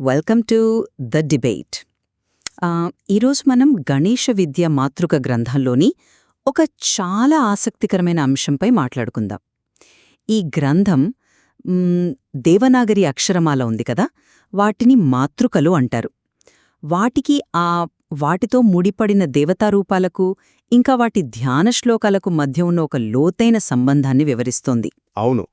Welcome to the debate ఈరోజు మనం గణేష విద్య మాతృక గ్రంథంలోని ఒక చాలా ఆసక్తికరమైన అంశంపై మాట్లాడుకుందాం. ఈ గ్రంథం దేవనాగరి అక్షరమాల ఉంది కదా? వాటిని మాతృకలు అంటారు. వాటికి ఆ వాటితో ముడిపడిన దేవతారూపాలకు ఇంకా వాటి ధ్యాన శ్లోకాలకు మధ్య ఉన్న ఒక లోతైన సంబంధాన్ని వివరిస్తోంది. అవును.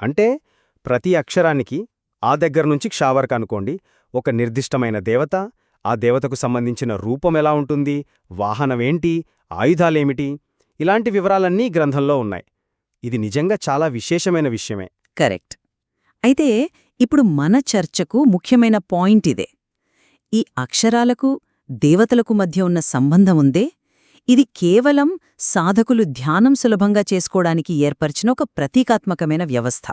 అంటే ప్రతి అక్షరానికి ఆ దగ్గర నుంచి క్షావరకు అనుకోండి ఒక నిర్దిష్టమైన దేవత ఆ దేవతకు సంబంధించిన రూపం ఎలా ఉంటుంది వాహనమేంటి ఆయుధాలేమిటి ఇలాంటి వివరాలన్నీ గ్రంథంలో ఉన్నాయి. ఇది నిజంగా చాలా విశేషమైన విషయమే. కరెక్ట్. అయితే ఇప్పుడు మన చర్చకు ముఖ్యమైన పాయింట్ ఇదే. ఈ అక్షరాలకు దేవతలకు మధ్య ఉన్న సంబంధం ఉందే? ఇది కేవలం సాధకులు ధ్యానం సులభంగా చేసుకోవడానికి ఏర్పరిచిన ఒక ప్రతీకాత్మకమైన వ్యవస్థ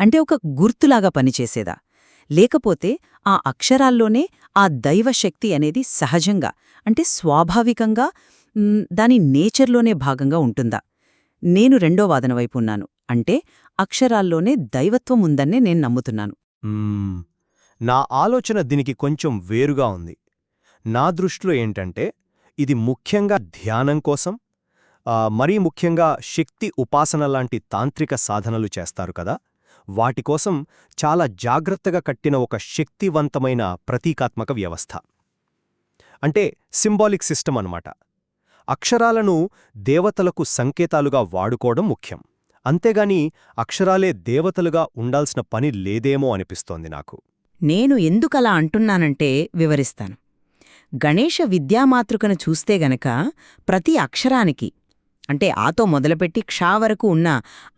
అంటే ఒక గుర్తులాగా పనిచేసేదా? లేకపోతే ఆ అక్షరాల్లోనే ఆ దైవశక్తి అనేది సహజంగా అంటే స్వాభావికంగా దాని నేచర్లోనే భాగంగా ఉంటుందా? నేను రెండో వాదన వైపు ఉన్నాను. అంటే అక్షరాల్లోనే దైవత్వం ఉందన్నే నేను నమ్ముతున్నాను. నా ఆలోచన దీనికి కొంచెం వేరుగా ఉంది. నా దృష్టిలో ఏంటంటే ఇది ముఖ్యంగా ధ్యానం కోసం మరీ ముఖ్యంగా శక్తి ఉపాసన లాంటి తాంత్రిక సాధనలు చేస్తారు కదా. వాటికోసం చాలా జాగ్రత్తగా కట్టిన ఒక శక్తివంతమైన ప్రతీకాత్మక వ్యవస్థ. అంటే సింబాలిక్ సిస్టమ్ అన్నమాట. అక్షరాలను దేవతలకు సంకేతాలుగా వాడుకోవడం ముఖ్యం. అంతేగాని అక్షరాలే దేవతలుగా ఉండాల్సిన పని లేదేమో అనిపిస్తోంది నాకు. నేను ఎందుకలా అంటున్నానంటే వివరిస్తాను. గణేష విద్యామాతృకను చూస్తే గనక ప్రతి అక్షరానికి అంటే ఆతో మొదలుపెట్టి క్షా వరకు ఉన్న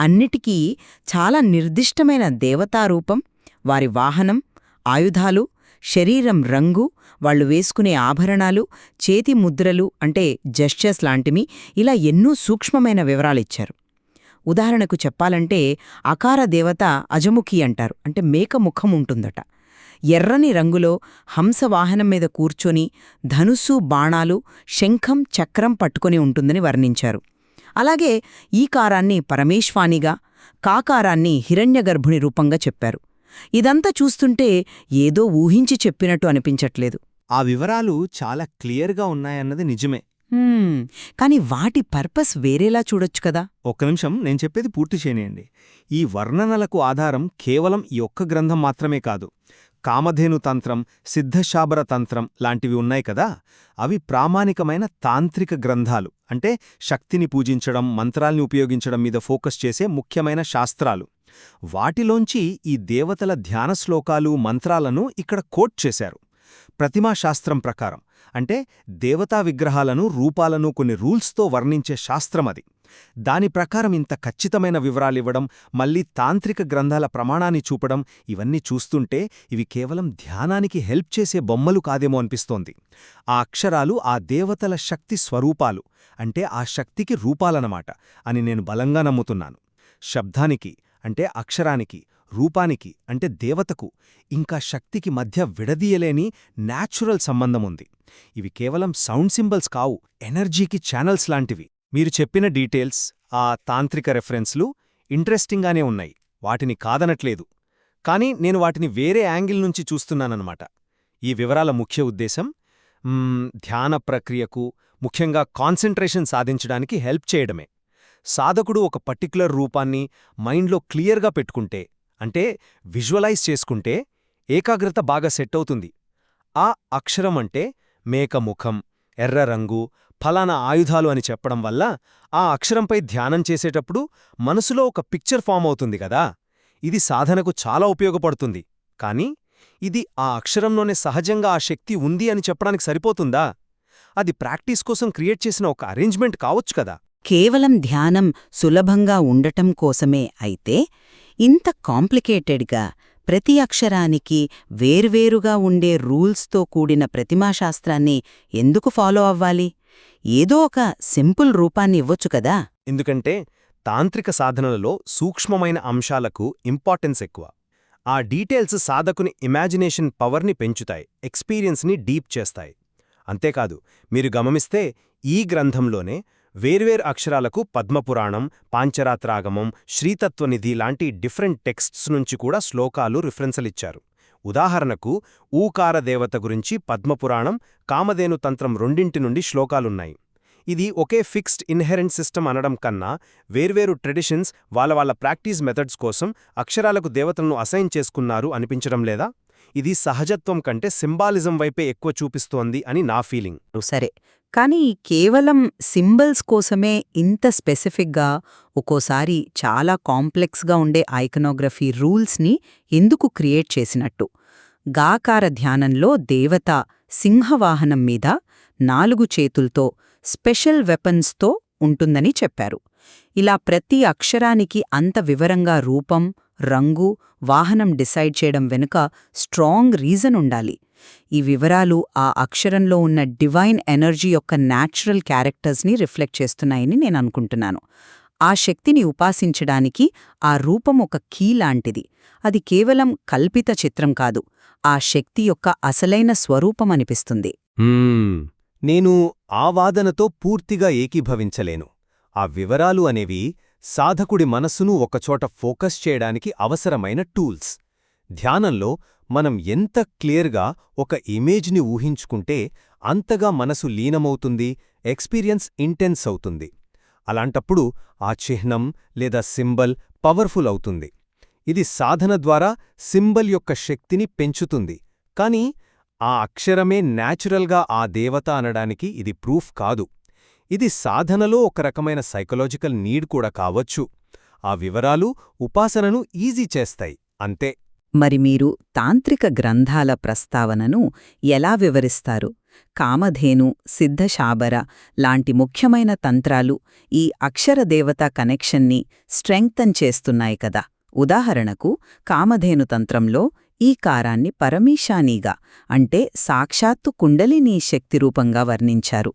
అన్నిటికీ చాలా నిర్దిష్టమైన దేవతారూపం వారి వాహనం ఆయుధాలు శరీరం రంగు వాళ్ళు వేసుకునే ఆభరణాలు చేతి ముద్రలు అంటే జెస్చర్స్ లాంటివి ఇలా ఎన్నో సూక్ష్మమైన వివరాలిచ్చారు. ఉదాహరణకు చెప్పాలంటే అకార దేవత అజముఖి అంటారు అంటే మేక ముఖం ఉంటుందట. ఎర్రని రంగులో హంస వాహనం మీద కూర్చొని ధనుస్సు బాణాలు శంఖం చక్రం పట్టుకొని ఉంటుందని వర్ణించారు. అలాగే ఈ కారాన్ని పరమేశ్వానిగా కాకారాన్ని హిరణ్యగర్భుని రూపంగా చెప్పారు. ఇదంతా చూస్తుంటే ఏదో ఊహించి చెప్పినట్టు అనిపించట్లేదు. ఆ వివరాలు చాలా క్లియర్గా ఉన్నాయన్నది నిజమే. కాని వాటి పర్పస్ వేరేలా చూడొచ్చు కదా. ఒక్క నిమిషం నేను చెప్పేది పూర్తి చేయనియండి ఈ వర్ణనలకు ఆధారం కేవలం ఈ ఒక్క గ్రంథం మాత్రమే కాదు. కామధేను తంత్రం సిద్ధశాబర తంత్రం లాంటివి ఉన్నాయి కదా. అవి ప్రామాణికమైన తాంత్రిక గ్రంథాలు. అంటే శక్తిని పూజించడం మంత్రాల్ని ఉపయోగించడం మీద ఫోకస్ చేసే ముఖ్యమైన శాస్త్రాలు. వాటిలోంచి ఈ దేవతల ధ్యాన శ్లోకాలు మంత్రాలను ఇక్కడ కోట్ చేశారు. ప్రతిమాశాస్త్రం ప్రకారం. అంటే దేవతా విగ్రహాలను రూపాలను కొన్ని రూల్స్తో వర్ణించే శాస్త్రమది దాని ప్రకారం ఇంత ఖచ్చితమైన వివరాలివ్వడం మళ్ళీ తాంత్రిక గ్రంథాల ప్రమాణాన్ని చూపడం ఇవన్నీ చూస్తుంటే ఇవి కేవలం ధ్యానానికి హెల్ప్ చేసే బొమ్మలు కాదేమో అనిపిస్తోంది. ఆ అక్షరాలు ఆ దేవతల శక్తి స్వరూపాలు అంటే ఆ శక్తికి రూపాలనమాట అని నేను బలంగా నమ్ముతున్నాను. శబ్దానికి అంటే అక్షరానికి రూపానికి అంటే దేవతకు ఇంకా శక్తికి మధ్య విడదీయలేని న్యాచురల్ సంబంధముంది. ఇవి కేవలం సౌండ్ సింబల్స్ కావు ఎనర్జీకి ఛానల్స్ లాంటివి. మీరు చెప్పిన డీటెయిల్స్ ఆ తాంత్రిక రెఫరెన్స్లు ఇంట్రెస్టింగ్గానే ఉన్నాయి. వాటిని కాదనట్లేదు. కానీ నేను వాటిని వేరే యాంగిల్ నుంచి చూస్తున్నానన్నమాట. ఈ వివరాల ముఖ్య ఉద్దేశం ధ్యాన ప్రక్రియకు ముఖ్యంగా కాన్సంట్రేషన్ సాధించడానికి హెల్ప్ చేయడమే. సాధకుడు ఒక పర్టిక్యులర్ రూపాన్ని మైండ్లో క్లియర్గా పెట్టుకుంటే అంటే విజువలైజ్ చేసుకుంటే ఏకాగ్రత బాగా సెట్ అవుతుంది. ఆ అక్షరం అంటే మేక ముఖం ఎర్ర రంగు ఫలానా ఆయుధాలు అని చెప్పడం వల్ల ఆ అక్షరంపై ధ్యానం చేసేటప్పుడు మనసులో ఒక పిక్చర్ ఫామ్ అవుతుంది కదా. ఇది సాధనకు చాలా ఉపయోగపడుతుంది. కానీ ఇది ఆ అక్షరంలోనే సహజంగా ఆ శక్తి ఉంది అని చెప్పడానికి సరిపోతుందా? అది ప్రాక్టీస్ కోసం క్రియేట్ చేసిన ఒక అరేంజ్మెంట్ కావచ్చు కదా. కేవలం ధ్యానం సులభంగా ఉండటం కోసమే అయితే ఇంత కాంప్లికేటెడ్గా ప్రతి అక్షరానికి వేర్వేరుగా ఉండే రూల్స్తో కూడిన ప్రతిమాశాస్త్రాన్ని ఎందుకు ఫాలో అవ్వాలి? ఏదో ఒక సింపుల్ రూపాన్ని ఇవ్వొచ్చు కదా? ఎందుకంటే తాంత్రిక సాధనలలో సూక్ష్మమైన అంశాలకు ఇంపార్టెన్స్ ఎక్కువ. ఆ డీటెయిల్స్ సాధకుని ఇమాజినేషన్ పవర్ని పెంచుతాయి ఎక్స్పీరియన్స్ని డీప్ చేస్తాయి. అంతేకాదు మీరు గమనిస్తే ఈ గ్రంథంలోనే వేర్వేరు అక్షరాలకు పద్మపురాణం పాంచరాత్రాగమం శ్రీతత్వనిధి లాంటి డిఫరెంట్ టెక్స్ట్స్ నుంచి కూడా శ్లోకాలు రిఫరెన్సలిచ్చారు ఉదాహరణకు ఊకార దేవత గురించి పద్మపురాణం కామధేను తంత్రం రెండింటి నుండి శ్లోకాలున్నాయి. ఇది ఒకే ఫిక్స్డ్ ఇన్హెరెంట్ సిస్టమ్ అనడం కన్నా వేర్వేరు ట్రెడిషన్స్ వాళ్ళ వాళ్ళ ప్రాక్టీస్ మెథడ్స్ కోసం అక్షరాలకు దేవతలను అసైన్ చేసుకున్నారు అనిపించడం లేదా? ఇది సహజత్వం కంటే సింబాలిజం వైపే ఎక్కువ చూపిస్తోంది అని నా ఫీలింగ్. సరే కానీ కేవలం సింబల్స్ కోసమే ఇంత స్పెసిఫిక్గా ఒక్కోసారి చాలా కాంప్లెక్స్గా ఉండే ఐకనోగ్రఫీ రూల్స్ని ఎందుకు క్రియేట్ చేసినట్టు. గాకార ధ్యానంలో దేవత సింహవాహనం మీద నాలుగు చేతుల్తో స్పెషల్ వెపన్స్తో ఉంటుందని చెప్పారు. ఇలా ప్రతి అక్షరానికి అంత వివరంగా రూపం రంగు వాహనం డిసైడ్ చేయడం వెనుక స్ట్రాంగ్ రీజన్ ఉండాలి. ఈ వివరాలు ఆ అక్షరంలో ఉన్న డివైన్ ఎనర్జీ యొక్క న్యాచురల్ క్యారెక్టర్స్ని రిఫ్లెక్ట్ చేస్తున్నాయని నేను అనుకుంటున్నాను. ఆ శక్తిని ఉపాసించడానికి ఆ రూపం ఒక కీ లాంటిది. అది కేవలం కల్పిత చిత్రం కాదు ఆ శక్తి యొక్క అసలైన స్వరూపం అనిపిస్తుంది. నేను ఆ వాదనతో పూర్తిగా ఏకీభవించలేను. ఆ వివరాలు అనేవి సాధకుడి మనస్సును ఒకచోట ఫోకస్ చేయడానికి అవసరమైన టూల్స్. ధ్యానంలో మనం ఎంత క్లియర్గా ఒక ఇమేజ్ని ఊహించుకుంటే అంతగా మనసు లీనమవుతుంది ఎక్స్పీరియన్స్ ఇంటెన్స్ అవుతుంది. అలాంటప్పుడు ఆ చిహ్నం లేదా సింబల్ పవర్ఫుల్ అవుతుంది. ఇది సాధన ద్వారా సింబల్ యొక్క శక్తిని పెంచుతుంది. కానీ ఆ అక్షరమే న్యాచురల్గా ఆ దేవత అనడానికి ఇది ప్రూఫ్ కాదు. ఇది సాధనలో ఒక రకమైన సైకలాజికల్ నీడ్ కూడా కావచ్చు. ఆ వివరాలు ఉపాసనను ఈజీ చేస్తాయి. అంతే. మరి మీరు తాంత్రిక గ్రంథాల ప్రస్తావనను ఎలా వివరిస్తారు? కామధేను సిద్ధశాబర లాంటి ముఖ్యమైన తంత్రాలు ఈ అక్షరదేవత కనెక్షన్ని స్ట్రెంగ్తన్ చేస్తున్నాయి కదా. ఉదాహరణకు కామధేను తంత్రంలో ఈ కారాన్ని పరమీశానీగా అంటే సాక్షాత్తు కుండలినీ శక్తిరూపంగా వర్ణించారు.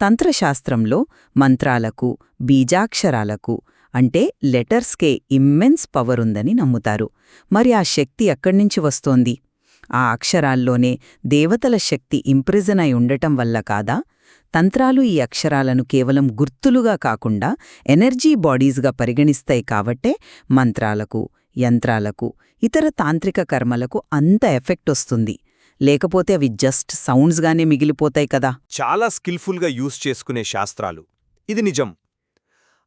తంత్రశాస్త్రంలో మంత్రాలకు బీజాక్షరాలకు అంటే లెటర్స్కే ఇమ్మెన్స్ పవర్ ఉందని నమ్ముతారు. మరి ఆ శక్తి ఎక్కడ్నుంచి వస్తోంది? ఆ అక్షరాల్లోనే దేవతల శక్తి ఇంప్రిజన్ అయి ఉండటం వల్ల కాదా? తంత్రాలు ఈ అక్షరాలను కేవలం గుర్తులుగా కాకుండా ఎనర్జీ బాడీస్గా పరిగణిస్తాయి కాబట్టే మంత్రాలకు యంత్రాలకు ఇతర తాంత్రిక కర్మలకు అంత ఎఫెక్ట్ వస్తుంది. లేకపోతే అవి జస్ట్ సౌండ్స్గానే మిగిలిపోతాయి కదా? చాలా స్కిల్ఫుల్గా యూజ్ చేసుకునే శాస్త్రాలు. ఇది నిజం.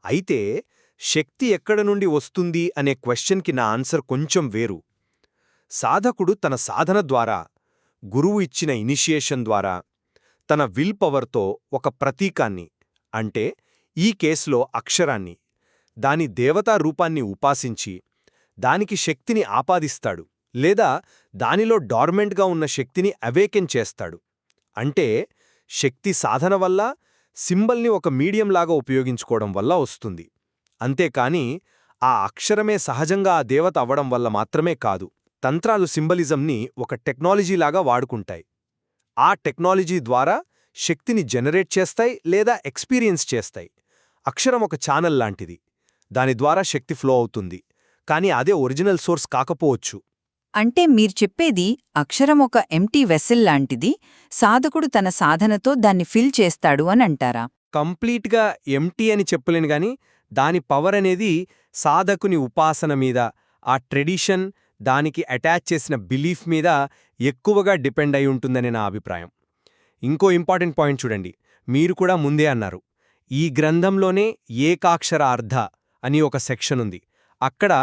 అయితే శక్తి ఎక్కడ నుండి వస్తుంది అనే క్వశ్చన్కి నా ఆన్సర్ కొంచెం వేరు. సాధకుడు తన సాధన ద్వారా గురువు ఇచ్చిన ఇనిషియేషన్ ద్వారా తన విల్ పవర్తో ఒక ప్రతీకాన్ని అంటే ఈ కేసులో అక్షరాన్ని దాని దేవతా రూపాన్ని ఉపాసించి దానికి శక్తిని ఆపాదిస్తాడు లేదా దానిలో డార్మెంట్గా ఉన్న శక్తిని అవేకెన్ చేస్తాడు. అంటే శక్తి సాధన వల్ల సింబల్ని ఒక మీడియంలాగా ఉపయోగించుకోవడం వల్ల వస్తుంది. అంతేకాని ఆ అక్షరమే సహజంగా ఆ దేవత అవ్వడం వల్ల మాత్రమే కాదు తంత్రాలు సింబలిజంని ఒక టెక్నాలజీలాగా వాడుకుంటాయి. ఆ టెక్నాలజీ ద్వారా శక్తిని జనరేట్ చేస్తాయి లేదా ఎక్స్పీరియన్స్ చేస్తాయి. అక్షరం ఒక ఛానల్ లాంటిది దాని ద్వారా శక్తి ఫ్లో అవుతుంది కానీ అదే ఒరిజినల్ సోర్స్ కాకపోవచ్చు. అంటే మీరు చెప్పేది అక్షరం ఒక ఎంటీ వెసెల్ లాంటిది సాధకుడు తన సాధనతో దాన్ని ఫిల్ చేస్తాడు అని అంటారా? కంప్లీట్గా ఎంటీ అని చెప్పలేను గాని దాని పవర్ అనేది సాధకుని ఉపాసన మీద ఆ ట్రెడిషన్ దానికి అటాచ్ చేసిన బిలీఫ్ మీద ఎక్కువగా డిపెండ్ అయి ఉంటుందని నా అభిప్రాయం. ఇంకో ఇంపార్టెంట్ పాయింట్ చూడండి. మీరు కూడా ముందే అన్నారు. ఈ గ్రంథంలోనే ఏకాక్షర అర్ధ అని ఒక సెక్షన్ ఉంది. అక్కడ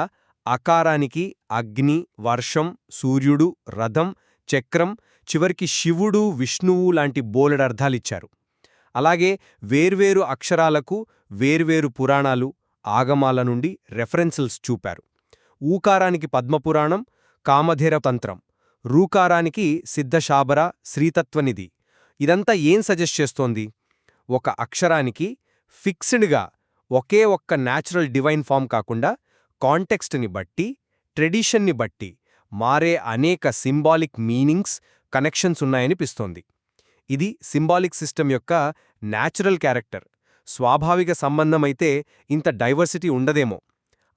అకారానికి అగ్ని వర్షం సూర్యుడు రథం చక్రం చివరికి శివుడు విష్ణువు లాంటి బోలెడర్థాలిచ్చారు అలాగే వేర్వేరు అక్షరాలకు వేర్వేరు పురాణాలు ఆగమాల నుండి రెఫరెన్సల్స్ చూపారు. ఊకారానికి పద్మపురాణం కామధేర తంత్రం. రూకారానికి సిద్ధశాబర శ్రీతత్వనిధి ఇదంతా ఏం సజెస్ట్ చేస్తోంది? ఒక అక్షరానికి ఫిక్స్డ్గా ఒకే ఒక్క న్యాచురల్ డివైన్ ఫామ్ కాకుండా కాంటెక్స్ట్ని బట్టి ట్రెడిషన్ని బట్టి మారే అనేక సింబాలిక్ మీనింగ్స్ కనెక్షన్స్ ఉన్నాయనిపిస్తోంది. ఇది సింబాలిక్ సిస్టమ్ యొక్క న్యాచురల్ క్యారెక్టర్ స్వాభావిక సంబంధమైతే ఇంత డైవర్సిటీ ఉండదేమో.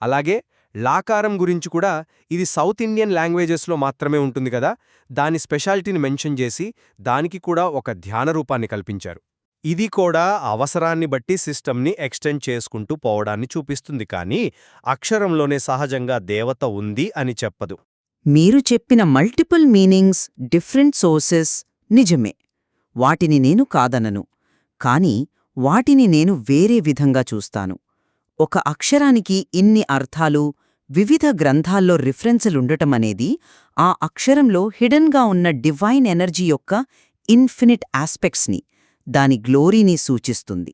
అలాగే లాకారం గురించి కూడా ఇది సౌత్ ఇండియన్ లాంగ్వేజెస్లో మాత్రమే ఉంటుంది కదా దాని స్పెషాలిటీని మెన్షన్ చేసి దానికి కూడా ఒక ధ్యాన రూపాన్ని కల్పించారు. ఇది కూడా అవసరాన్ని బట్టి సిస్టమ్ని ఎక్స్టెండ్ చేసుకుంటూ పోవడాన్ని చూపిస్తుంది కానీ అక్షరంలోనే సహజంగా దేవత ఉంది అని చెప్పదు. మీరు చెప్పిన మల్టిపుల్ మీనింగ్స్ డిఫరెంట్ సోర్సెస్ నిజమే. వాటిని నేను కాదనను. కాని వాటిని నేను వేరే విధంగా చూస్తాను. ఒక అక్షరానికి ఇన్ని అర్థాలు వివిధ గ్రంథాల్లో రిఫరెన్సులుండటమనేది ఆ అక్షరంలో హిడన్గా ఉన్న డివైన్ ఎనర్జీ యొక్క ఇన్ఫినిట్ ఆస్పెక్ట్స్ని దాని గ్లోరీని సూచిస్తుంది.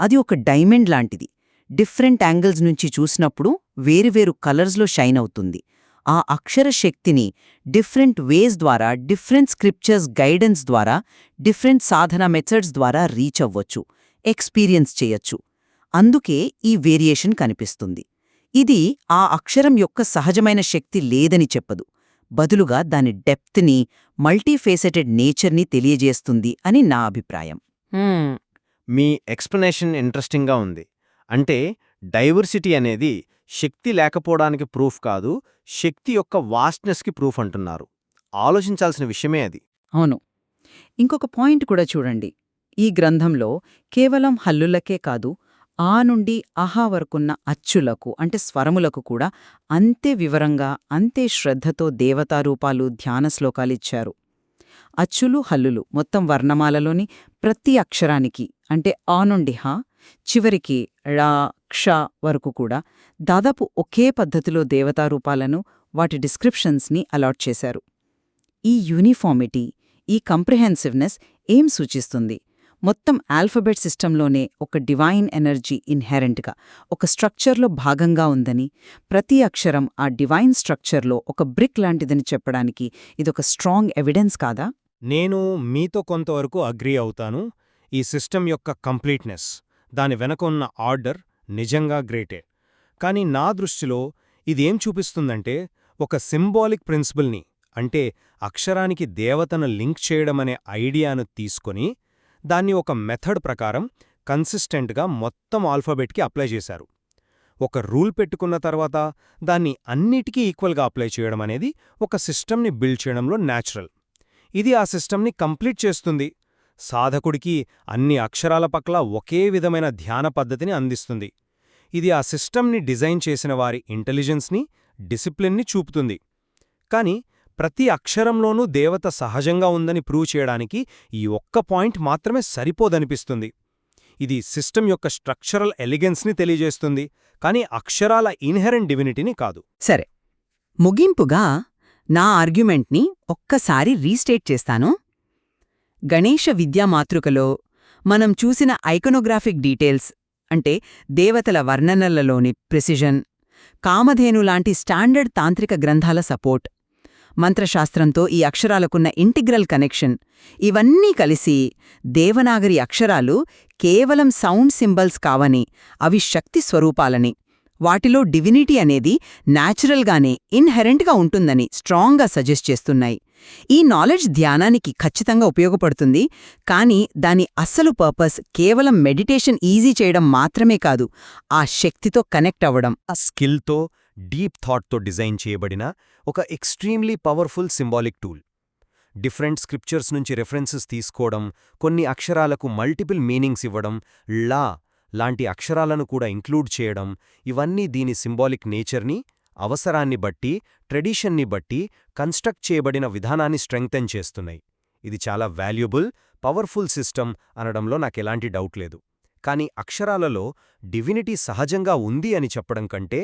అది ఒక డైమండ్ లాంటిది. డిఫరెంట్ యాంగిల్స్ నుంచి చూసినప్పుడు వేరువేరు కలర్స్లో షైన్ అవుతుంది. ఆ అక్షర శక్తిని డిఫరెంట్ వేస్ ద్వారా డిఫరెంట్ స్క్రిప్చర్స్ గైడెన్స్ ద్వారా డిఫరెంట్ సాధన మెథడ్స్ ద్వారా రీచ్ అవ్వచ్చు. ఎక్స్పీరియన్స్ చేయొచ్చు. అందుకే ఈ వేరియేషన్ కనిపిస్తుంది. ఇది ఆ అక్షరం యొక్క సహజమైన శక్తి లేదని చెప్పదు. బదులుగా దాని డెప్త్ని మల్టీఫేసెటెడ్ నేచర్ని తెలియజేస్తుంది అని నా అభిప్రాయం. మీ ఎక్స్ప్లెనేషన్ ఇంట్రెస్టింగ్గా ఉంది. అంటే డైవర్సిటీ అనేది శక్తి లేకపోవడానికి ప్రూఫ్ కాదు శక్తి యొక్క వాస్ట్నెస్కి ప్రూఫ్ అంటున్నారు. ఆలోచించాల్సిన విషయమే అది. అవును. ఇంకొక పాయింట్ కూడా చూడండి. ఈ గ్రంథంలో కేవలం హల్లులకే కాదు ఆ నుండి అహా వరకున్న అచ్చులకు అంటే స్వరములకు కూడా అంతే వివరంగా అంతే శ్రద్ధతో దేవతారూపాలు ధ్యాన శ్లోకాలిచ్చారు అచ్చులు హల్లులు మొత్తం వర్ణమాలలోని ప్రతి అక్షరానికి అంటే ఆ నుండి హా చివరికి ళ క్ష వరకు కూడా దాదాపు ఒకే పద్ధతిలో దేవతారూపాలను వాటి డిస్క్రిప్షన్స్ని అలాట్ చేశారు. ఈ యూనిఫార్మిటీ ఈ కంప్రిహెన్సివ్నెస్ ఏం సూచిస్తుంది? మొత్తం ఆల్ఫబెట్ సిస్టంలోనే ఒక డివైన్ ఎనర్జీ ఇన్హెరెంట్గా ఒక స్ట్రక్చర్లో భాగంగా ఉందని ప్రతి అక్షరం ఆ డివైన్ స్ట్రక్చర్లో ఒక బ్రిక్ లాంటిదని చెప్పడానికి ఇదొక స్ట్రాంగ్ ఎవిడెన్స్ కాదా? నేను మీతో కొంతవరకు అగ్రీ అవుతాను. ఈ సిస్టమ్ యొక్క కంప్లీట్నెస్ దాని వెనక ఉన్న ఆర్డర్ నిజంగా గ్రేటే. కానీ నా దృష్టిలో ఇదేం చూపిస్తుందంటే ఒక సింబాలిక్ ప్రిన్సిపల్ని అంటే అక్షరానికి దేవతను లింక్ చేయడమనే ఐడియాను తీసుకొని దాన్ని ఒక మెథడ్ ప్రకారం కన్సిస్టెంట్గా మొత్తం ఆల్ఫాబెట్కి అప్లై చేశారు. ఒక రూల్ పెట్టుకున్న తర్వాత దాన్ని అన్నిటికీ ఈక్వల్గా అప్లై చేయడం అనేది ఒక సిస్టమ్ని బిల్డ్ చేయడంలో న్యాచురల్. ఇది ఆ సిస్టమ్ని కంప్లీట్ చేస్తుంది. సాధకుడికి అన్ని అక్షరాల పట్ల ఒకే విధమైన ధ్యాన పద్ధతిని అందిస్తుంది. ఇది ఆ సిస్టమ్ని డిజైన్ చేసిన వారి ఇంటెలిజెన్స్ని డిసిప్లిన్ని చూపుతుంది. కానీ ప్రతి అక్షరంలోనూ దేవత సహజంగా ఉందని ప్రూవ్ చేయడానికి ఈ ఒక్క పాయింట్ మాత్రమే సరిపోదనిపిస్తుంది. ఇది సిస్టమ్ యొక్క స్ట్రక్చరల్ ఎలిగెన్స్ని తెలియజేస్తుంది కానీ అక్షరాల ఇన్హెరెంట్ డివినిటీని కాదు. సరే. ముగింపుగా నా ఆర్గ్యుమెంట్ని ఒక్కసారి రీస్టేట్ చేస్తాను. గణేష విద్యా మాతృకలో మనం చూసిన ఐకనోగ్రాఫిక్ డీటెయిల్స్ అంటే దేవతల వర్ణనలలోని ప్రెసిజన్ కామధేను లాంటి స్టాండర్డ్ తాంత్రిక గ్రంథాల సపోర్ట్ మంత్రశాస్త్రంతో ఈ అక్షరాలకున్న ఇంటిగ్రల్ కనెక్షన్. ఇవన్నీ కలిసి దేవనాగరి అక్షరాలు కేవలం సౌండ్ సింబల్స్ కావని అవి శక్తి స్వరూపాలని. వాటిలో డివినిటీ అనేది న్యాచురల్గానే ఇన్హెరెంట్గా ఉంటుందని స్ట్రాంగ్గా సజెస్ట్ చేస్తున్నాయి. ఈ నాలెడ్జ్ ధ్యానానికి ఖచ్చితంగా ఉపయోగపడుతుంది కానీ దాని అస్సలు పర్పస్ కేవలం మెడిటేషన్ ఈజీ చేయడం మాత్రమే కాదు ఆ శక్తితో కనెక్ట్ అవ్వడం. స్కిల్తో డీప్ థాట్తో డిజైన్ చేయబడిన ఒక extremely powerful symbolic tool. Different scriptures నుంచి రెఫరెన్సెస్ తీసుకోవడం కొన్ని అక్షరాలకు మల్టిపుల్ మీనింగ్స్ ఇవ్వడం లా లాంటి అక్షరాలను కూడా ఇంక్లూడ్ చేయడం ఇవన్నీ దీని సింబాలిక్ నేచర్ని అవసరాన్ని బట్టి ట్రెడిషన్ని బట్టి కన్స్ట్రక్ట్ చేయబడిన విధానాన్ని స్ట్రెంగ్తెన్ చేస్తున్నాయి. ఇది చాలా వాల్యుబుల్ పవర్ఫుల్ సిస్టమ్ అనడంలో నాకెలాంటి డౌట్ లేదు. కానీ అక్షరాలలో డివినిటీ సహజంగా ఉంది అని చెప్పడం కంటే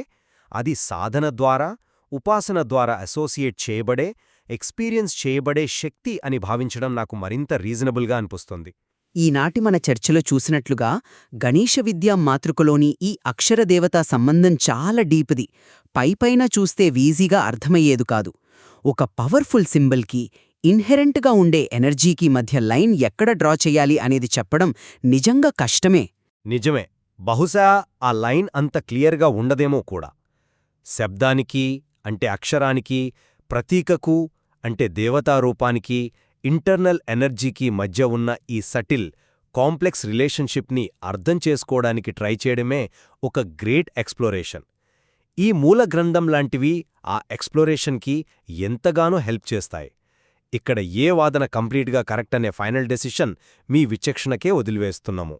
అది సాధన ద్వారా ఉపాసన ద్వారా అసోసియేట్ చేయబడే ఎక్స్పీరియన్స్ చేయబడే శక్తి అని భావించడం నాకు మరింత రీజనబుల్గా అనిపిస్తుంది. ఈనాటి మన చర్చలో చూసినట్లుగా గణేశ విద్యా మాతృకలోని ఈ అక్షరదేవతా సంబంధం చాలా డీప్ది. పైపైన చూస్తే వీజీగా అర్థమయ్యేదు కాదు. ఒక పవర్ఫుల్ సింబల్కి ఇన్హెరెంట్గా ఉండే ఎనర్జీకి మధ్య లైన్ ఎక్కడ డ్రా చెయ్యాలి అనేది చెప్పడం నిజంగా కష్టమే. నిజమే. బహుశా ఆ లైన్ అంత క్లియర్గా ఉండదేమో కూడా. శబ్దానికి అంటే అక్షరానికి ప్రతీకకు అంటే దేవతారూపానికి ఇంటర్నల్ ఎనర్జీకి మధ్య ఉన్న ఈ సటిల్ కాంప్లెక్స్ రిలేషన్షిప్ని అర్థం చేసుకోవడానికి ట్రై చేయడమే ఒక గ్రేట్ ఎక్స్ప్లోరేషన్. ఈ మూల గ్రంథం లాంటివి ఆ ఎక్స్ప్లోరేషన్కి ఎంతగానో హెల్ప్ చేస్తాయి. ఇక్కడ ఏ వాదన కంప్లీట్గా కరెక్ట్ అనే ఫైనల్ డెసిషన్ మీ విచక్షణకే వదిలివేస్తున్నాము.